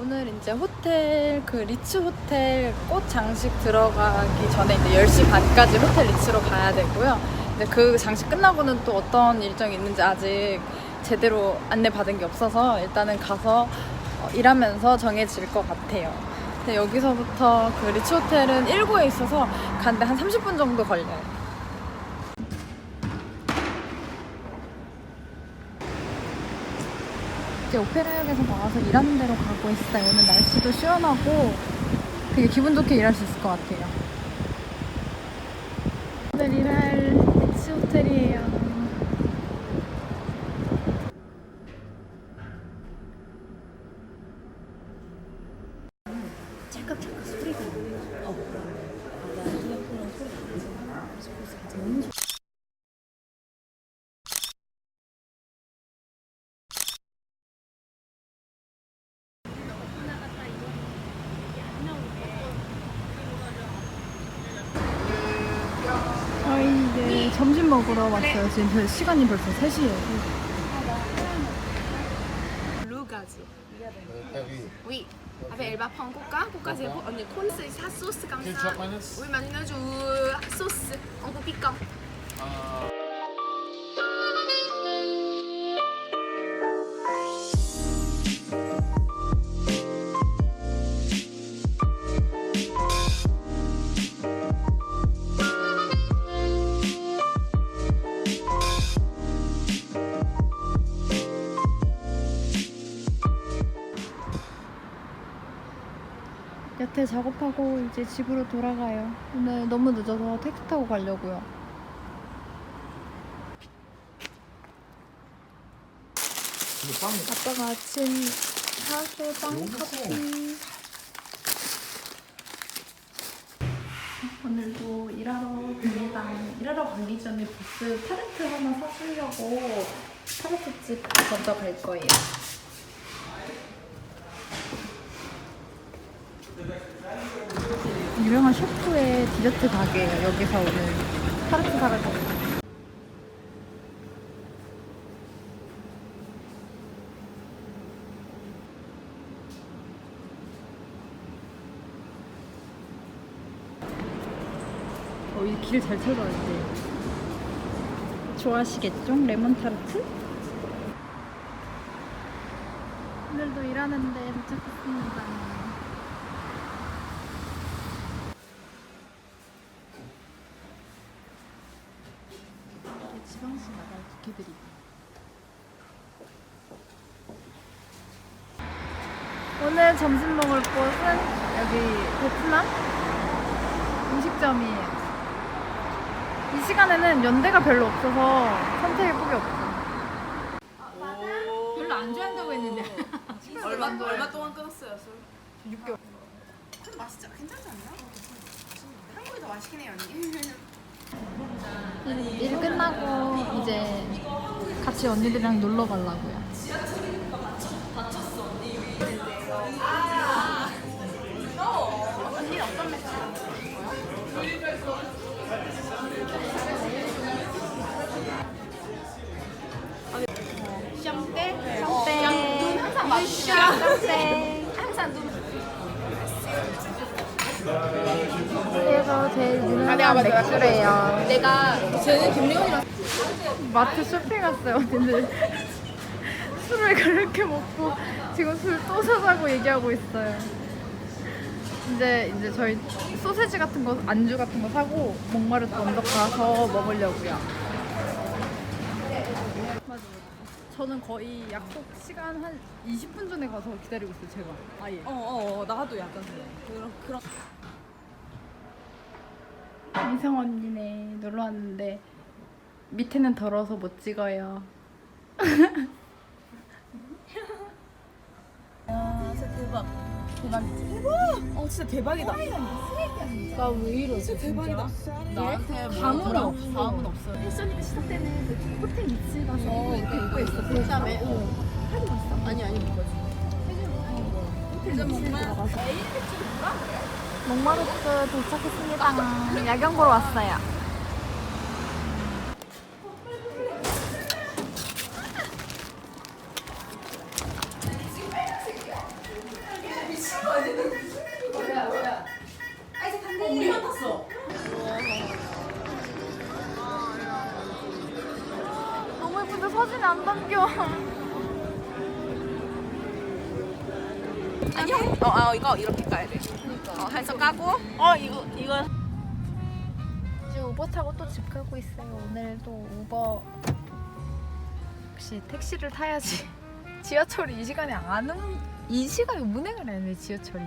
오늘 이제 호텔 그 리츠 호텔 꽃 장식 들어가기 전에 이제 10시 반까지 호텔 리츠로 가야 되고요. 근데 그 장식 끝나고는 또 어떤 일정이 있는지 아직 제대로 안내 받은 게 없어서 일단은 가서 어, 일하면서 정해질 것 같아요. 근데 여기서부터 그 리츠 호텔은 1구에 있어서 가는데 한 30분 정도 걸려요. 이제 오페라역에서 나와서 일하는 데로 가고 있어요. 오늘 날씨도 시원하고 되게 기분 좋게 일할 수 있을 것 같아요. 오늘 일할 리츠 호텔이에요. 점심 먹으러 왔어요. 지금 벌- 시간이 벌써 3시예요. 루가즈. Paris. Oui. Avec elle va prendre coca, coca zéro. On est con, c'est sa sauce comme ça. Ketchup mayonnaise Oui, maintenant je veux sauce, un peu piquant. 여태 작업하고 이제 집으로 돌아가요. 오늘 너무 늦어서 택시 타고 가려고요. 아빠가 아침 사서 빵 커피. 오늘도 일하러 갑니다. 일하러 가기 전에 부스 타르트 하나 사주려고 타르트집 먼저 갈 거예요. 유명한 셰프의 디저트 가게예요. 여기서 오늘 타르트 사러 가요. 어, 이 길 잘 찾아야 돼. 좋아하시겠죠? 레몬 타르트? 오늘도 일하는데 도착했습니다. 이게 지방시 국회들이. 오늘 점심 먹을 곳은 여기 베트남 음식점이에요. 이 시간에는 연대가 별로 없어서 선택의 폭이 없어. 별로 안 좋아한다고 했는데. 얼마, 얼마 동안 끊었어요, 술? 6개월. 근데 맛있지, 괜찮지 않나요? 한국이 더 맛있긴 해요, 언니. 일 끝나고 이제 같이 언니들이랑 놀러 가려고요. 맥주? 샴페? 샴페. 샴페. 제일 유명한 맥주래요. 내가 쟤는 김래원이랑 마트 쇼핑 갔어요. 근데 술을 그렇게 먹고 지금 술 또 사자고 얘기하고 있어요. 이제 이제 저희 소세지 같은 거 안주 같은 거 사고 목마르 먼저 가서 먹으려고요. 맞아. 저는 거의 약속 시간 한 20분 전에 가서 기다리고 있어요. 제가 아예. 어어 어, 나도 약간 그래. 그런 그런 미성 언니네 놀러 왔는데 밑에는 더러워서 못 찍어요. 아 진짜 대박. 대박이지. 대박. 어 진짜 대박이다. 나 왜 이러지? 진짜 대박이다. 나한테 뭐 감은 뭐라고? 없어. 감은 없어. 패션위크 시작 때는 그 호텔 위치 가서 이렇게 입고 있어. 그 다음에 사진 봤어. 아니 아니 이거지. 호텔 위치 들어가서. 목마르트 도착했습니다. 야경 보러 왔어요. 너무 예쁜데 사진 안 담겨. 아니요. 어, 어 이거 이렇게 까야 돼. 어, 해서 까고. 어 이거 이거 이제 우버 타고 또 집 가고 있어요. 오늘도 우버 역시 택시를 타야지. 지하철이 이 시간에 안 음, 이 시간에 운행을 해네 지하철이.